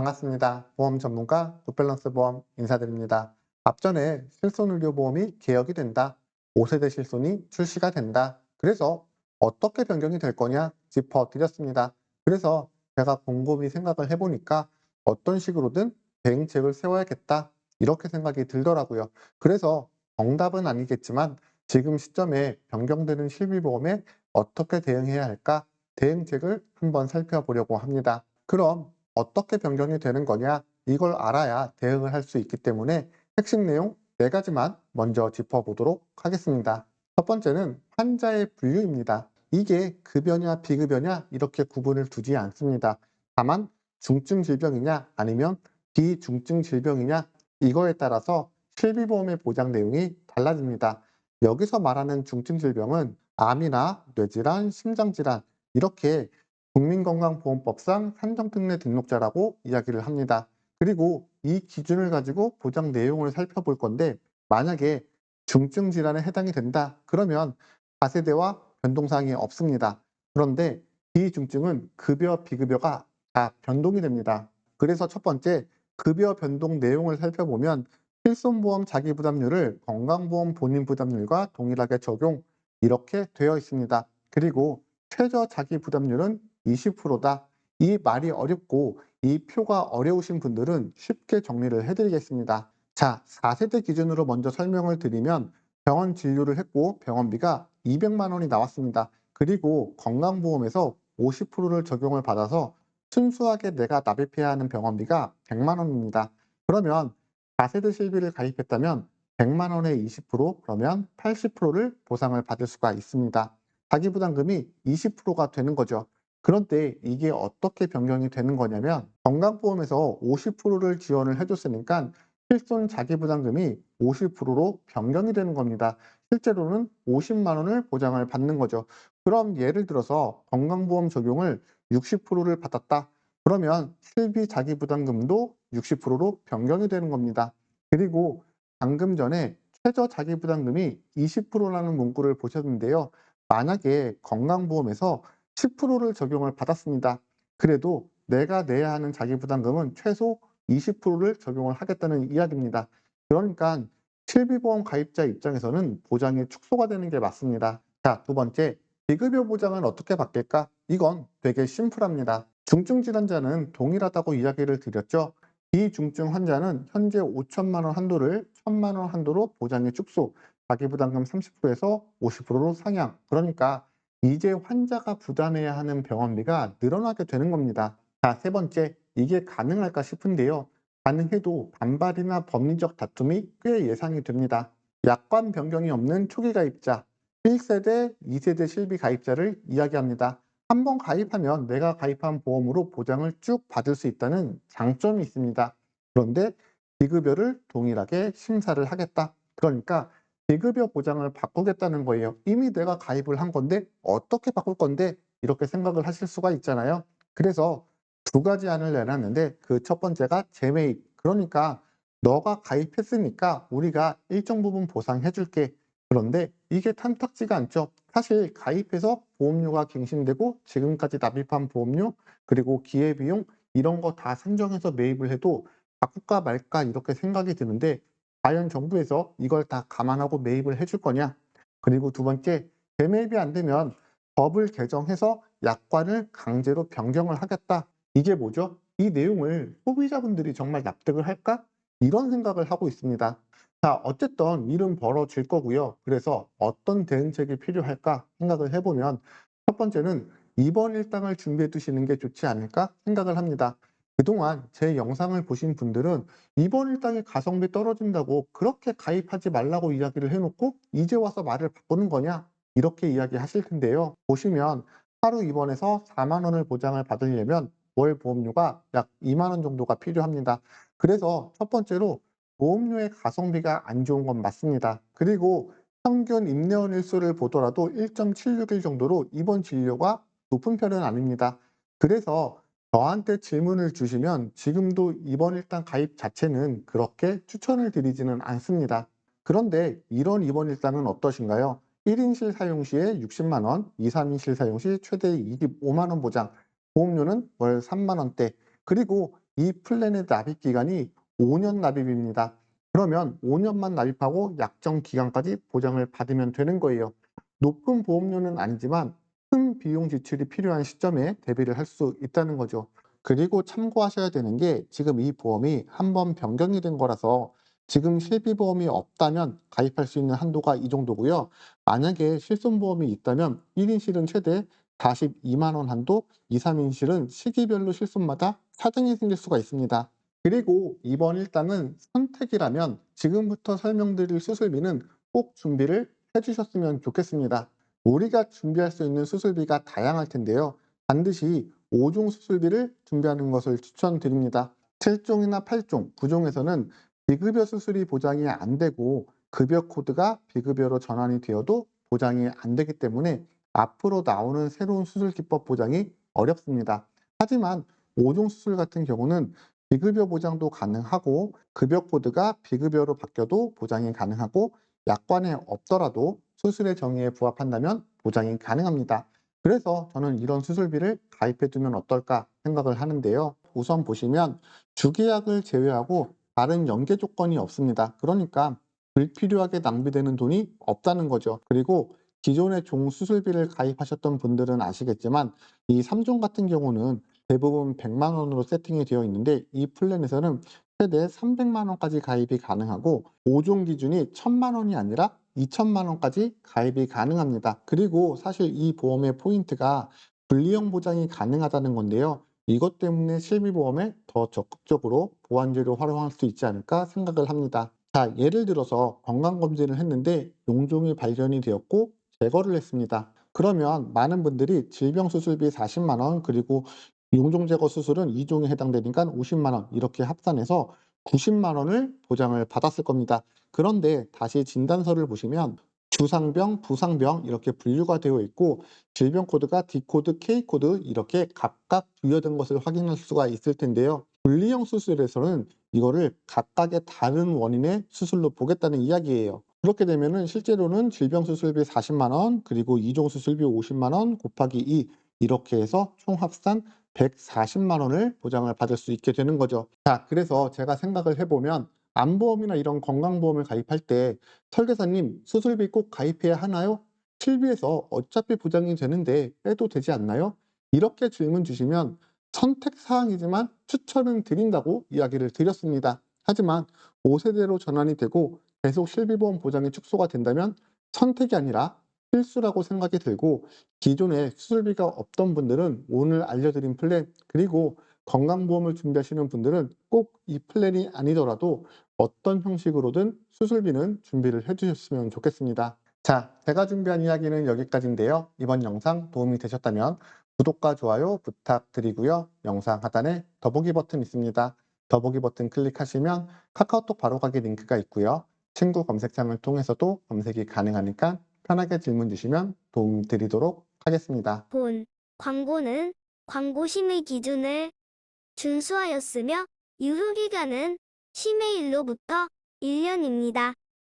반갑습니다. 보험 전문가 굿밸런스 보험 인사드립니다. 앞전에 실손의료보험이 개혁이 된다. 5세대 실손이 출시가 된다. 그래서 어떻게 변경이 될 거냐 짚어드렸습니다. 그래서 제가 곰곰이 생각을 해보니까 어떤 식으로든 대응책을 세워야겠다. 이렇게 생각이 들더라고요. 그래서 정답은 아니겠지만 지금 시점에 변경되는 실비보험에 어떻게 대응해야 할까 대응책을 한번 살펴보려고 합니다. 그럼 어떻게 변경이 되는 거냐 이걸 알아야 대응을 할 수 있기 때문에 핵심 내용 네 가지만 먼저 짚어보도록 하겠습니다. 첫 번째는 환자의 분류입니다. 이게 급여냐 비급여냐 이렇게 구분을 두지 않습니다. 다만 중증 질병이냐 아니면 비중증 질병이냐 이거에 따라서 실비보험의 보장 내용이 달라집니다. 여기서 말하는 중증 질병은 암이나 뇌질환, 심장질환 이렇게 국민건강보험법상 산정특례 등록자라고 이야기를 합니다. 그리고 이 기준을 가지고 보장 내용을 살펴볼 건데 만약에 중증 질환에 해당이 된다 그러면 4세대와 변동사항이 없습니다. 그런데 비중증은 급여, 비급여가 다 변동이 됩니다. 그래서 첫 번째 급여 변동 내용을 살펴보면 필손보험 자기부담률을 건강보험 본인 부담률과 동일하게 적용 이렇게 되어 있습니다. 그리고 최저 자기부담률은 20%다. 이 말이 어렵고 이 표가 어려우신 분들은 쉽게 정리를 해드리겠습니다. 자, 4세대 기준으로 먼저 설명을 드리면 병원 진료를 했고 병원비가 200만 원이 나왔습니다. 그리고 건강보험에서 50%를 적용을 받아서 순수하게 내가 납입해야 하는 병원비가 100만 원입니다. 그러면 4세대 실비를 가입했다면 100만 원의 20% 그러면 80%를 보상을 받을 수가 있습니다. 자기부담금이 20%가 되는 거죠. 그런데 이게 어떻게 변경이 되는 거냐면 건강보험에서 50%를 지원을 해줬으니까 실손 자기부담금이 50%로 변경이 되는 겁니다. 실제로는 50만 원을 보장을 받는 거죠. 그럼 예를 들어서 건강보험 적용을 60%를 받았다. 그러면 실비 자기부담금도 60%로 변경이 되는 겁니다. 그리고 방금 전에 최저 자기부담금이 20%라는 문구를 보셨는데요. 만약에 건강보험에서 10%를 적용을 받았습니다. 그래도 내가 내야 하는 자기부담금은 최소 20%를 적용을 하겠다는 이야기입니다. 그러니까 실비보험 가입자 입장에서는 보장이 축소가 되는 게 맞습니다. 자, 두 번째, 비급여 보장은 어떻게 바뀔까? 이건 되게 심플합니다. 중증 질환자는 동일하다고 이야기를 드렸죠. 비중증 환자는 현재 5천만 원 한도를 1천만 원 한도로 보장의 축소, 자기부담금 30%에서 50%로 상향. 그러니까 이제 환자가 부담해야 하는 병원비가 늘어나게 되는 겁니다. 자, 세 번째, 이게 가능할까 싶은데요. 가능해도 반발이나 법리적 다툼이 꽤 예상이 됩니다. 약관 변경이 없는 초기 가입자, 1세대, 2세대 실비 가입자를 이야기합니다. 한번 가입하면 내가 가입한 보험으로 보장을 쭉 받을 수 있다는 장점이 있습니다. 그런데 비급여를 동일하게 심사를 하겠다. 그러니까 비급여 보장을 바꾸겠다는 거예요. 이미 내가 가입을 한 건데 어떻게 바꿀 건데 이렇게 생각을 하실 수가 있잖아요. 그래서 두 가지 안을 내놨는데 그 첫 번째가 재매입. 그러니까 너가 가입했으니까 우리가 일정 부분 보상해 줄게. 그런데 이게 탐탁지가 않죠. 사실 가입해서 보험료가 갱신되고 지금까지 납입한 보험료 그리고 기회비용 이런 거 다 산정해서 매입을 해도 바꿀까 말까 이렇게 생각이 드는데 과연 정부에서 이걸 다 감안하고 매입을 해줄 거냐? 그리고 두 번째, 재매입이 안 되면 법을 개정해서 약관을 강제로 변경을 하겠다. 이게 뭐죠? 이 내용을 소비자분들이 정말 납득을 할까? 이런 생각을 하고 있습니다. 자, 어쨌든 일은 벌어질 거고요. 그래서 어떤 대응책이 필요할까 생각을 해보면 첫 번째는 이번 일당을 준비해 두시는 게 좋지 않을까 생각을 합니다. 그동안 제 영상을 보신 분들은 이번 일당의 가성비 떨어진다고 그렇게 가입하지 말라고 이야기를 해놓고 이제 와서 말을 바꾸는 거냐 이렇게 이야기하실 텐데요. 보시면 하루 입원해서 4만 원을 보장을 받으려면 월 보험료가 약 2만 원 정도가 필요합니다. 그래서 첫 번째로 보험료의 가성비가 안 좋은 건 맞습니다. 그리고 평균 입내원 일수를 보더라도 1.76일 정도로 입원 진료가 높은 편은 아닙니다. 그래서 저한테 질문을 주시면 지금도 입원 일당 가입 자체는 그렇게 추천을 드리지는 않습니다. 그런데 이런 입원 일당은 어떠신가요? 1인실 사용 시에 60만 원, 2, 3인실 사용 시 최대 25만 원 보장, 보험료는 월 3만 원대, 그리고 이 플랜의 납입 기간이 5년 납입입니다. 그러면 5년만 납입하고 약정 기간까지 보장을 받으면 되는 거예요. 높은 보험료는 아니지만 큰 비용 지출이 필요한 시점에 대비를 할 수 있다는 거죠. 그리고 참고하셔야 되는 게 지금 이 보험이 한 번 변경이 된 거라서 지금 실비보험이 없다면 가입할 수 있는 한도가 이 정도고요. 만약에 실손보험이 있다면 1인 실은 최대 42만 원 한도, 2, 3인 실은 시기별로 실손마다 차등이 생길 수가 있습니다. 그리고 이번 일당은 선택이라면 지금부터 설명드릴 수술비는 꼭 준비를 해주셨으면 좋겠습니다. 우리가 준비할 수 있는 수술비가 다양할 텐데요. 반드시 5종 수술비를 준비하는 것을 추천드립니다. 7종이나 8종, 9종에서는 비급여 수술이 보장이 안 되고 급여 코드가 비급여로 전환이 되어도 보장이 안 되기 때문에 앞으로 나오는 새로운 수술 기법 보장이 어렵습니다. 하지만 5종 수술 같은 경우는 비급여 보장도 가능하고 급여 코드가 비급여로 바뀌어도 보장이 가능하고 약관에 없더라도 수술의 정의에 부합한다면 보장이 가능합니다. 그래서 저는 이런 수술비를 가입해 두면 어떨까 생각을 하는데요. 우선 보시면 주계약을 제외하고 다른 연계 조건이 없습니다. 그러니까 불필요하게 낭비되는 돈이 없다는 거죠. 그리고 기존의 종 수술비를 가입하셨던 분들은 아시겠지만 이 3종 같은 경우는 대부분 100만 원으로 세팅이 되어 있는데 이 플랜에서는 최대 300만 원까지 가입이 가능하고 5종 기준이 1000만 원이 아니라 2천만 원까지 가입이 가능합니다. 그리고 사실 이 보험의 포인트가 분리형 보장이 가능하다는 건데요. 이것 때문에 실비보험에 더 적극적으로 보완제로 활용할 수 있지 않을까 생각을 합니다. 자, 예를 들어서 건강검진을 했는데 용종이 발견이 되었고 제거를 했습니다. 그러면 많은 분들이 질병수술비 40만 원 그리고 용종 제거 수술은 2종에 해당되니까 50만 원 이렇게 합산해서 90만 원을 보장을 받았을 겁니다. 그런데 다시 진단서를 보시면 주상병, 부상병 이렇게 분류가 되어 있고 질병 코드가 D코드, K코드 이렇게 각각 부여된 것을 확인할 수가 있을 텐데요. 분리형 수술에서는 이거를 각각의 다른 원인의 수술로 보겠다는 이야기예요. 그렇게 되면은 실제로는 질병 수술비 40만 원, 그리고 이종 수술비 50만 원 곱하기 2 이렇게 해서 총 합산 140만 원을 보장을 받을 수 있게 되는 거죠. 자, 그래서 제가 생각을 해보면 암보험이나 이런 건강보험을 가입할 때 설계사님 수술비 꼭 가입해야 하나요? 실비에서 어차피 보장이 되는데 빼도 되지 않나요? 이렇게 질문 주시면 선택 사항이지만 추천은 드린다고 이야기를 드렸습니다. 하지만 5세대로 전환이 되고 계속 실비보험 보장이 축소가 된다면 선택이 아니라 필수라고 생각이 들고 기존에 수술비가 없던 분들은 오늘 알려드린 플랜 그리고 건강보험을 준비하시는 분들은 꼭 이 플랜이 아니더라도 어떤 형식으로든 수술비는 준비를 해주셨으면 좋겠습니다. 자, 제가 준비한 이야기는 여기까지인데요. 이번 영상 도움이 되셨다면 구독과 좋아요 부탁드리고요. 영상 하단에 더보기 버튼 있습니다. 더보기 버튼 클릭하시면 카카오톡 바로 가기 링크가 있고요. 친구 검색창을 통해서도 검색이 가능하니까 편하게 질문 주시면 도움 드리도록 하겠습니다. 본 광고는 광고 심의 기준을 준수하였으며 유효기간은 심의일로부터 1년입니다.